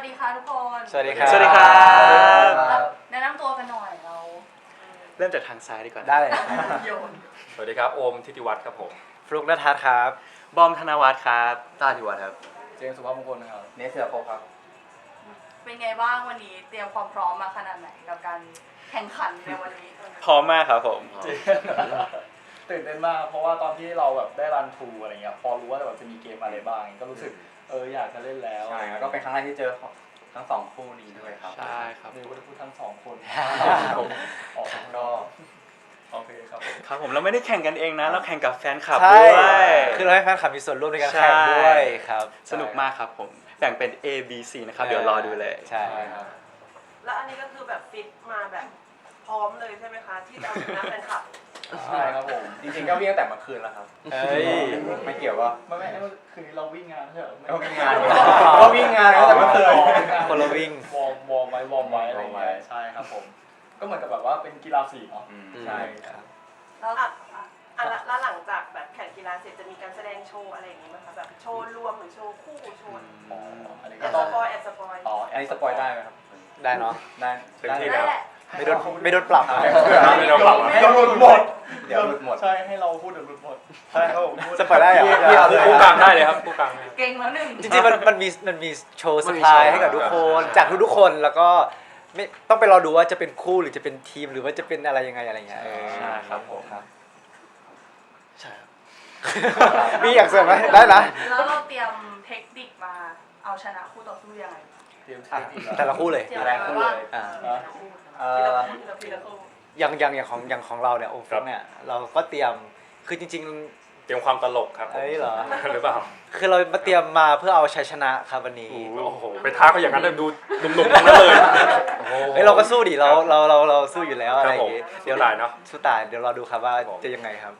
วัสดีค่ะทุกคนสวัสดีครับสวัสดีครับ แนะนำตัวกันหน่อยเราเริ่มจากทางซ้ายดีกว่าได้เลยครับโยนสวัสดีครับ โอมทิติวัฒน์ครับผม ฟลุกนัทัศน์ครับ บอมธนวัฒน์ครับ ต้าธิวัฒน์ครับ เจมส์สุภาพมงคลครับ เนสเสือโคครับ เป็นไงบ้างวันนี้เตรียมความพร้อมมาขนาดไหนกับการแข่งขันในวันนี้ พร้อมมากครับผม ตื่นเต้นมาก เพราะว่าตอนที่เราแบบได้รันทรูอะไรเงี้ย พอรู้ว่าแบบจะมีเกมอะไรบ้าง ก็รู้สึก เอออยากจะเล่นแล้วใช่แล้วก็เป็นครั้งแรกที่เจอทั้งสองคู่นี้ด้วยครับใช่ครับเรียกว่าพูดทั้งสองคนผมออกก็โอเคครับผมครับผมเราไม่ได้แข่งกันเองนะ เราแข่งกับแฟนคลับใช่ด้วยคือเราให้แฟนคลับมีส่วนร่วมในการแข่งด้วยครับ สนุกมากครับผมแบ่งเป็น A B C นะครับ เดี๋ยวรอดูเลยใช่ใช่ครับแล้วอันนี้ก็คือแบบฟิตมาแบบพร้อมเลยใช่ไหมคะ ที่จะเอาชนะแฟนคลับ ใช่ครับผม จริงๆก็วิ่งตั้งแต่เมื่อคืนแล้วครับเอ้ย ไม่เกี่ยวว่าไม่ไม่ไม่คืนนี้เราวิ่งงานใช่เหรอก็วิ่งงานก็วิ่งงานตั้งแต่เมื่อคืนคนละวิ่งวอร์มวอร์มไว้วอร์มไว้อะไรวอร์มไว้เงี้ยใช่ครับผม ก็เหมือนกับแบบว่าเป็นกีฬาสีเนาะอืมใช่ครับแล้วอะอะแล้วแล้วหลังจากแบบแข่งกีฬาเสร็จจะมีการแสดงโชว์อะไรอย่างงี้ไหมคะแบบโชว์รวมหรือโชว์คู่โชว์อ๋ออันนี้แอก็บต้สองปอยแอบสปอยอ๋ออันนี้สปอยได้ไหมครับได้เนาะได้เต็มที่นั่นแหละไม่โดนไม่โดนปรับไม่ต้องปรับเดี๋ยวหลุดหมด เดี๋ยวหลุดหมด ใช่ให้เราพูดเดี๋ยวหลุดหมดใช่ครับผมพูดสปอยได้เหรอ พี่เอาเลยคู่กลางได้เลยครับคู่กลางได้เก่งแล้วหนึ่งจริงๆมันมันมีมันมีโชว์สมันมีปายโชว์ให้กับทุกคนครับจากทุกๆคนแล้วก็ไม่ต้องไปรอดูว่าจะเป็นคู่หรือจะเป็นทีมหรือว่าจะเป็นอะไรยังไงอะไรเงี้ยเออใช่ครับผม ครับ ใช่ครับมีอยากเสริมไหมได้นะ แล้วเราเตรียมเทคนิคมาเอาชนะคู่ต่อสู้ยังไงเตรียมเทอะคนิค แต่ละคู่เลย เตรียมอะไรมาว่าอ่าเอ่ทีละอคู่ทีละคู่ทีละคู่ อย่างอย่างอย่างของอย่างของเราเนี่ยโอฟเนี่ยเราก็เตรียมคือจริงเตรียมความตลกครับๆเอ้ยเหรอหรือเปล่าคือเรามาเตรียมมาเพื่อเอาชัยชนะครับวันนี้โอ้โหไปท้าเขาอย่างนั้นเลยดูหนุ่มๆทั้งนั้นเลยโอ้โหเฮ้ยเราก็สู้ดิเราเราเราเราสู้อยู่แล้วอะไรอย่างงี้ครับผมเดี๋ยวสู้ตายเนอะสู้ตายเดี๋ยวเราดูครับว่าจะยังไงครับ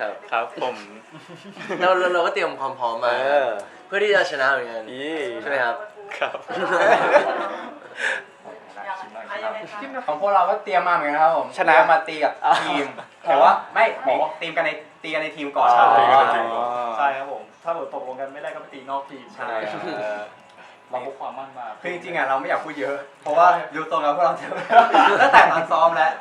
ครับครับผมเราเราเราก็เตรียมความพร้อมเอมาอเพื่อที่จะชนะเหมือนกันอีใช่ไหมครับครับ ของพวกเราก็เตรียมมาเหมือนกันครับผมชนะ เตรียมมาตีกับทีม แต่ว่าไม่มีตีมกันในตีกันในทีมก่อน ใช่ตีกันในทีมก่อน ใช่ครับผม ถ้าเกิดตกลงกันไม่ได้ก็ไปตีนอกทีมใช่ครับเออ เราพกความมั่นมา คือจริงๆอะเราไม่อยากพูดเยอะ เพราะว่าดูตรงแล้วพวกเราจะตั้งแต่ตอนซ้อมแล้ว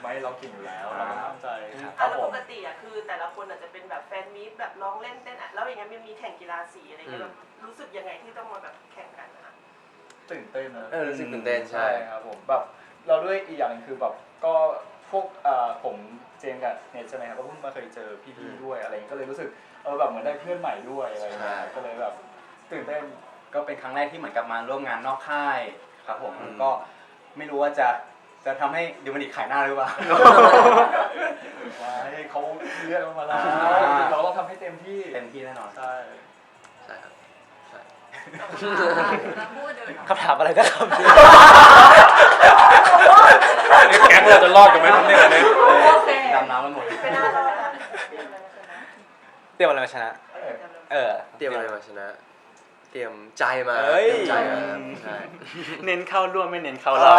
ไม่เราเก่งอยู่แล้วเราก็ตั้งใจคอะรับแล้วผปม กติอะคือแต่ละคนอาจจะเป็นแบบแฟนมีตแบบร้องเล่นเต้นอะแล้วอย่างเงี้ยมันมีแข่งกีฬาสีอะไรเงี้ยแบบรู้สึกยังไงที่ต้องมาแบบแข่งกันนะคะ ตื่นเต้นนะเออรู้สึกตื่นเต้นใช่ ครับผมแบบเราด้วยอีกอย่างหนึงคือแบบก็พวกเอ่อผมเจมส์กับเนทใช่ไหมครับก็เพิ่งมาเคยเจอพี่ๆด้วยอะไรอย่างเงี้ยก็เลยรู้สึกเออแบบเหมือนได้เพื่อนใหม่ด้วยอะไรอย่างเงี้ยใช่ก็เลยแบบตื่นเต้น ก็เป็นครั้งแรกที่เหมือนกับมาร่วมงานนอกค่ายครับผมอืม ก็ไม่รู้ว่าจะจะทำให้ดิวมันดิขายหน้าหรือเปล่าว่าให้เขาเลือกมาแล้วอ่า เราต้องทำให้เต็มที่เต็มที่แน่นอน ใช่ คำถามอะไรนะครับนี่แก๊งเราจะรอดกันไหมครับเนี่ยเนี่ยโอเค ดำน้ำมันหมดเป็นอะไรนะเตรียมอะไรมาชนะ เออ เตรียมอะไรมาชนะ เตรียมใจมาเอ้ย เตรียมใจมาครับใช่เน้นเข้าร่วมไม่เน้นเข้ารอบ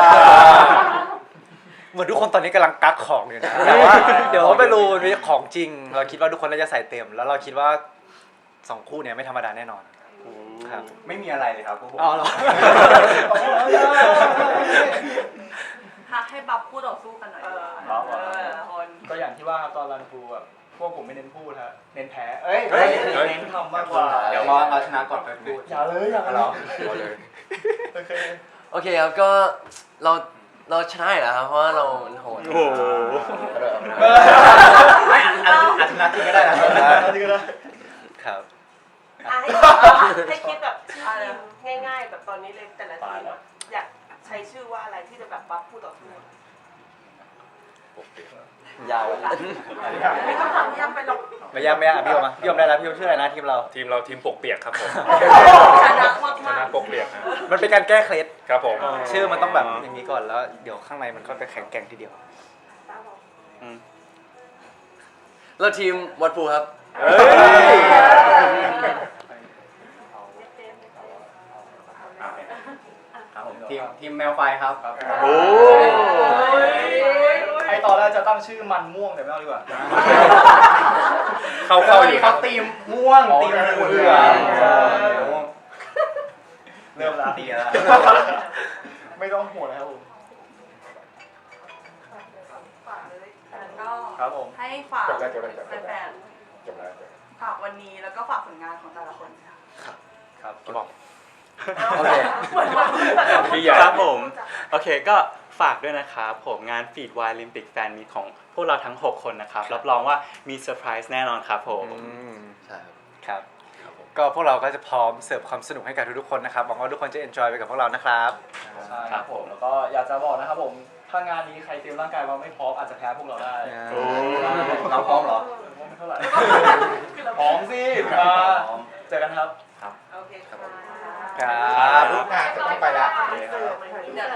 เหมือนทุกคนตอนนี้กำลังกักของอยู่นะแต่ว่าเดี๋ยวไปรู้มีของจริง เราคิดว่าทุกคนน่าจะใส่เต็ม แล้วเราคิดว่าสองคู่เนี้ยไม่ธรรมดาแน่นอน ครับ ไม่มีอะไรเลยครับพวกผมอ๋อเหรอถ้าให้บัฟคู่ต่อสู้กันหน่อยเอดีกอว่าเออคนก็อย่างที่ว่าครับตอนรันทรูแบบพวกผมไม่เน้นพูดฮะเน้นแพ้เอ้ยเฮ้ย เน้นทำมากกว่าเดี๋ยวรอเอาชนะก่อนไปพูดอย่าเลยอย่าเหรอเลย โอเคโอเคครับก็เราเราชนะอยู่แล้วครับเพราะว่าเราโหด โอ้โหกระโดดออกมาไม่อาจอาจชนะจริงก็ได้นะนี่ก็ได้ ครับอะ ให้ให้คิดแบบชื่อทีมง่าย ๆ แบบตอนนี้เลยแต่ละทีมอะอยากใช้ชื่อว่าอะไรที่จะแบบบัฟคู่ต่อสู้ยาวไม่ต้องถามพี่ยำไปหรอกไม่ยากไม่ยากพี่โยมมาพี่โยมได้แล้วพี่โยมชื่ออะไรนะทีมเรา ทีมเราทีมปกเปียกครับผมชนะมากชมานะกปกเปียกนะมันเป็นการแก้เคล็ดครับผมชื่อมันต้องแบบอย่างนี้ก่อนแล้ว เดี๋ยวข้างในมันก็ไปแข็งแกร่งทีเดียวเราทีมวัดภูครับครับ ทีมทีมแมวไฟครับโอ้ ไอตอนแรกจะตั้งชื่อมันม่วงแต่ไม่เอาดีกว่าเข้าเข้าอยู่คเขารับตีมม่วงอ๋อตีมเหลืเหลือองงใช่ม่วงเริ่มแล้วตีแล้วไม่ต้องห่วงนะครับผมก็ครับผม ให้ฝากจบแล้วจบแล้วจบแล้ว แฟนจบแล้วจบแล้ว ๆฝากวันนี้แล้วก็ฝากผลงานของแต่ละคนค่ะ ครับกี่บอก โอเค เหมือนว่าพี่ใหญ่ ครับผม โอเคก็ฝากด้วยนะครับผมงานฟีดวายลิมปิกแฟนมีของพวกเราทั้ง 6 คนนะครับ รับรองว่ามีเซอร์ไพรส์แน่นอนครับผมอืมใช่ครับครับ ก็พวกเราก็จะพร้อมเสิร์ฟความสนุกให้กับทุกๆคนนะครับหวังว่าทุกคนจะ enjoy ไปกับพวกเรานะครับ ใช่ครับผมแล้วก็อยากจะบอกนะครับผมถ้างานนี้ใครเตรียมร่างกายมาไม่พร้อมอาจจะแพ้พวกเราได้โอ้ เราพร้อมเหรอ ไม่เท่าไหร่พร้อมสิมาเจอกันครับโอเครับอะเดี๋ยวต้องไปแล้ว เดี๋ยว